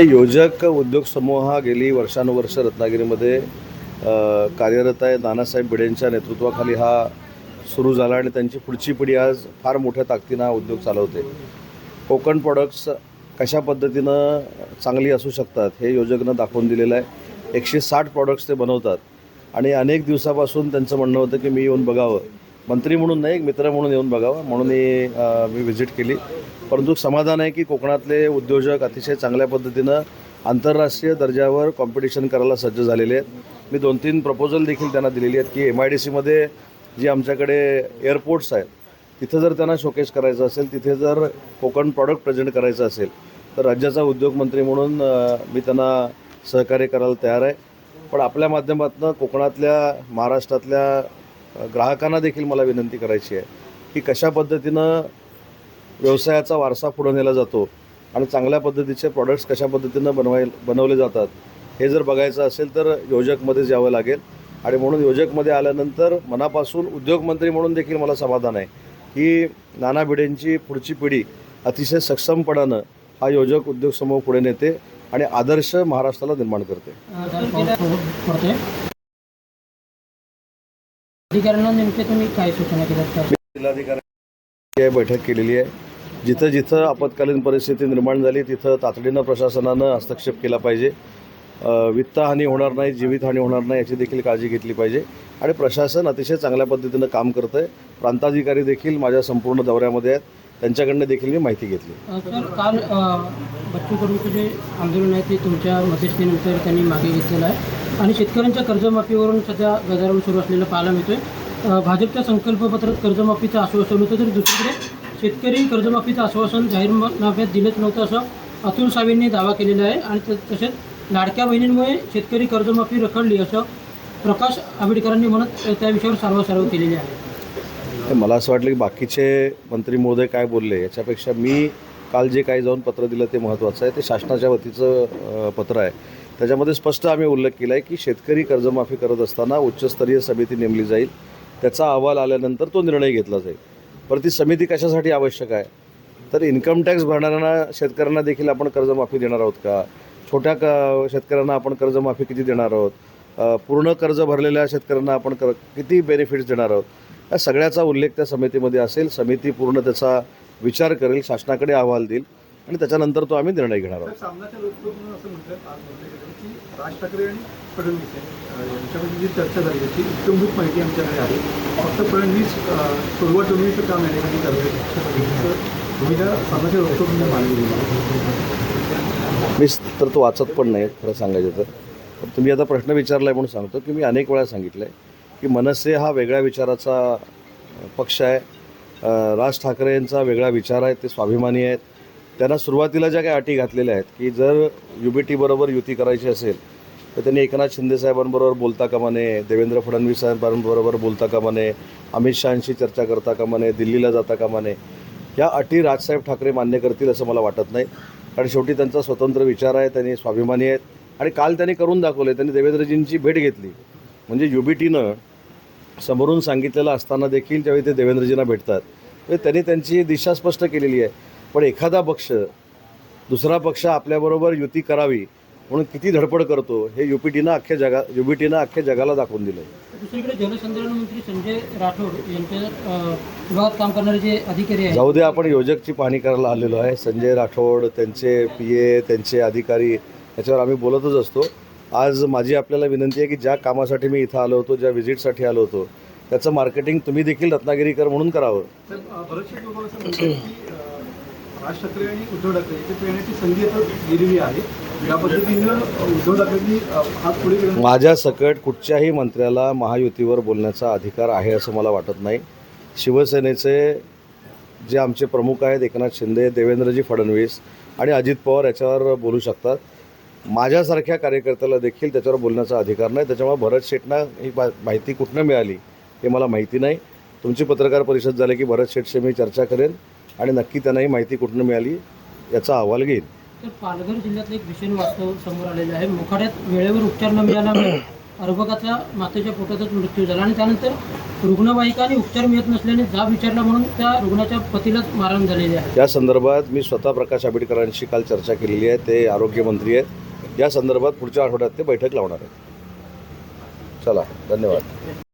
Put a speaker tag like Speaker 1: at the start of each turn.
Speaker 1: योजक उद्योग समूह हा गेली वर्षानुवर्ष रत्नागिरीमध्ये कार्यरत आहे. नानासाहेब भिडेंच्या नेतृत्वाखाली हा सुरू झाला आणि त्यांची पुढची पिढी आज फार मोठ्या ताकदीनं हा उद्योग चालवते. कोकण प्रॉडक्ट्स कशा पद्धतीनं चांगली असू शकतात हे योजकनं दाखवून दिलेलं आहे. एकशे साठ प्रॉडक्ट्स ते बनवतात. आणि अनेक दिवसापासून त्यांचं म्हणणं होतं की मी येऊन बघावं. मंत्री म्हणून नाही एक मित्र म्हणून येऊन बघावं. म्हणून मी मी व्हिजिट केली. परंतु समाधान आहे की कोकणातले उद्योजक अतिशय चांगल्या पद्धतीनं आंतरराष्ट्रीय दर्जावर कॉम्पिटिशन करायला सज्ज झालेले आहेत. मी दोन तीन प्रपोजल देखील त्यांना दिलेली आहेत की एम आय डी सीमध्ये जी आमच्याकडे एअरपोर्ट्स आहेत तिथं जर त्यांना शोकेस करायचं असेल तिथे जर कोकण प्रॉडक्ट प्रेझेंट करायचं असेल तर राज्याचा उद्योगमंत्री म्हणून मी त्यांना सहकार्य करायला तयार आहे. पण आपल्या माध्यमातून कोकणातल्या महाराष्ट्रातल्या ग्राहकांना देखील मला विनंती करायची आहे की कशा पद्धतीनं व्यवसायाचा वारसा पुढं नेला जातो आणि चांगल्या पद्धतीचे प्रॉडक्ट्स कशा पद्धतीनं बनवाय बनवले जातात हे जर बघायचं असेल तर योजकमध्येच यावं लागेल. आणि म्हणून योजकमध्ये आल्यानंतर मनापासून उद्योगमंत्री म्हणून देखील मला समाधान आहे की नाना भिडेंची पुढची पिढी अतिशय सक्षमपणानं हा योजक उद्योग समूह पुढे नेते आणि आदर्श महाराष्ट्राला निर्माण करते.
Speaker 2: अधिकाऱ्यांना नेमके तुम्ही काय सूचना केल्यात का
Speaker 1: जिल्हाधिकारी बैठक केलेली आहे. जिथं जिथं आपत्कालीन परिस्थिती निर्माण झाली तिथं तातडीनं प्रशासनानं हस्तक्षेप केला पाहिजे. वित्तहानी होणार नाही जीवितहानी होणार नाही याची देखील काळजी घेतली पाहिजे. आणि प्रशासन अतिशय चांगल्या पद्धतीनं काम करतं आहे प्रांताधिकारी देखील माझ्या संपूर्ण दौऱ्यामध्ये आहेत. त्यांच्याकडनं देखील मी माहिती घेतली.
Speaker 2: काल बच्चू कडूचं जे आंदोलन आहे ते तुमच्या मध्यस्थीनंतर त्यांनी मागे घेतलेलं आहे. आणि शेतकऱ्यांच्या कर्जमाफीवरून सध्या गदारोळ सुरू असलेलं पाहायला मिळतोय. भाजपच्या संकल्पपत्रात कर्जमाफीचं आश्वासन होतं तर दुसरीकडे शेतकरी कर्जमाफीचं आश्वासन जाहीरनाम्यात दिलंच नव्हतं असं अतुल सावेंनी दावा केलेला आहे. आणि त- तसेच लाडक्या बहिणींमुळे शेतकरी कर्जमाफी रखडली असं प्रकाश आंबेडकरांनी म्हणत त्या विषयावर सारवासारव केलेली आहे.
Speaker 1: मला असं वाटलं की बाकीचे मंत्री महोदय काय बोलले याच्यापेक्षा मी काल जे काही जाऊन पत्र दिलं ते महत्त्वाचं आहे. ते शासनाच्या वतीचं पत्र आहे. त्याच्यामध्ये स्पष्ट आम्ही उल्लेख केला आहे की शेतकरी कर्जमाफी करत असताना उच्चस्तरीय समिती नेमली जाईल. त्याचा अहवाल आल्यानंतर तो निर्णय घेतला जाईल. पर ती समिती कशासाठी आवश्यक आहे? तर इन्कम टॅक्स भरणाऱ्यांना शेतकऱ्यांना देखील आपण कर्जमाफी देणार आहोत का? छोट्या क शेतकऱ्यांना आपण कर्जमाफी किती देणार आहोत? पूर्ण कर्ज भरलेल्या शेतकऱ्यांना आपण कर किती बेनिफिट्स देणार आहोत? या सगळ्याचा उल्लेख त्या समितीमध्ये असेल. समिती पूर्ण त्याचा विचार करेल शासनाकडे अहवाल देईल आणि त्याच्यानंतर तो आम्ही निर्णय घेणार आहोत.
Speaker 3: राज ठाकरे आणि फडणवीस यांच्यामध्ये जी चर्चा झाली इत्यंभूत माहिती आमच्याकडे आहे. फक्त फडणवीस काम भूमिका मांडली
Speaker 1: मी तर तो वाचत पण नाही खरं सांगायचं तर. पण तुम्ही आता प्रश्न विचारला आहे म्हणून सांगतो की मी अनेक वेळा सांगितलं आहे की मनसे हा वेगळ्या विचाराचा पक्ष आहे. राज ठाकरे यांचा वेगळा विचार आहे ते स्वाभिमानी आहेत. त्यांना सुरुवातीला ज्या काही अटी घातलेल्या आहेत की जर यू बी टीबरोबर युती करायची असेल तर त्यांनी एकनाथ शिंदे साहेबांबरोबर बोलता कामा नये देवेंद्र फडणवीस साहेबांबरोबर बोलता कामा नये अमित शहांशी चर्चा करता कामा नये दिल्लीला जाता कामा नये या अटी राजसाहेब ठाकरे मान्य करतील असं मला वाटत नाही. कारण शेवटी त्यांचा स्वतंत्र विचार आहे त्यांनी स्वाभिमानी आहेत. आणि काल त्यांनी करून दाखवले त्यांनी देवेंद्रजींची भेट घेतली. म्हणजे यू बी टीनं समोरून सांगितलेलं असताना देखील ज्यावेळी ते देवेंद्रजींना भेटतात म्हणजे त्यांनी त्यांची दिशा स्पष्ट केलेली आहे. पण एखादा पक्ष दुसरा पक्ष आपल्याबरोबर युती करावी म्हणून किती धडपड करतो हे यू पी टीनं अख्ख्या जगा यू बी टीनं अख्ख्या जगाला दाखवून दिलं आहे
Speaker 2: दुसरीकडे जलसंधारण मंत्री संजय राठोड यांच्या काम करणारे जे अधिकारी
Speaker 1: जाऊ दे आपण योजकची पाहणी करायला आलेलो आहे. संजय राठोड त्यांचे पी ए त्यांचे अधिकारी याच्यावर आम्ही बोलतच असतो. आज माझी आपल्याला विनंती आहे की ज्या कामासाठी मी इथं आलो होतो ज्या व्हिजिटसाठी आलो होतो त्याचं मार्केटिंग तुम्ही देखील रत्नागिरीकर म्हणून करावं.
Speaker 3: राज ठाकरे आणि उद्धव ठाकरे संधी गेलेली आहे. या पद्धतीनं उद्धव ठाकरेंनी हात पुढे
Speaker 1: माझ्या सकट कुठच्याही मंत्र्याला महायुतीवर बोलण्याचा अधिकार आहे असं मला वाटत नाही. शिवसेनेचे जे आमचे प्रमुख आहेत एकनाथ शिंदे देवेंद्रजी फडणवीस आणि अजित पवार याच्यावर बोलू शकतात. माझ्यासारख्या कार्यकर्त्याला देखील त्याच्यावर बोलण्याचा अधिकार नाही. त्याच्यामुळे भरत शेटना ही माहिती कुठनं मिळाली हे मला माहिती नाही. तुमची पत्रकार परिषद झाली की भरत शेटशी मी चर्चा करेन आणि नक्की त्यांना ही माहिती कुठनं मिळाली याचा अहवाल घेईन.
Speaker 2: तर पालघर जिल्ह्यातलं एक विषय वास्तव समोर आलेलं आहे. मोखाड्यात वेळेवर उपचार न मिळाल्यामुळे अर्भकाचा मातेच्या पोटातच मृत्यू झाला आणि त्यानंतर रुग्णवाहिका आणि उपचार मिळत नसल्याने जाब विचारला म्हणून त्या रुग्णाच्या पतीलाच मारण झालेले आहे.
Speaker 1: त्या संदर्भात मी स्वतः प्रकाश आंबेडकरांशी काल चर्चा केलेली आहे. ते आरोग्यमंत्री आहेत. या संदर्भात पुढच्या आठवड्यात ते बैठक लावणार आहेत. चला धन्यवाद.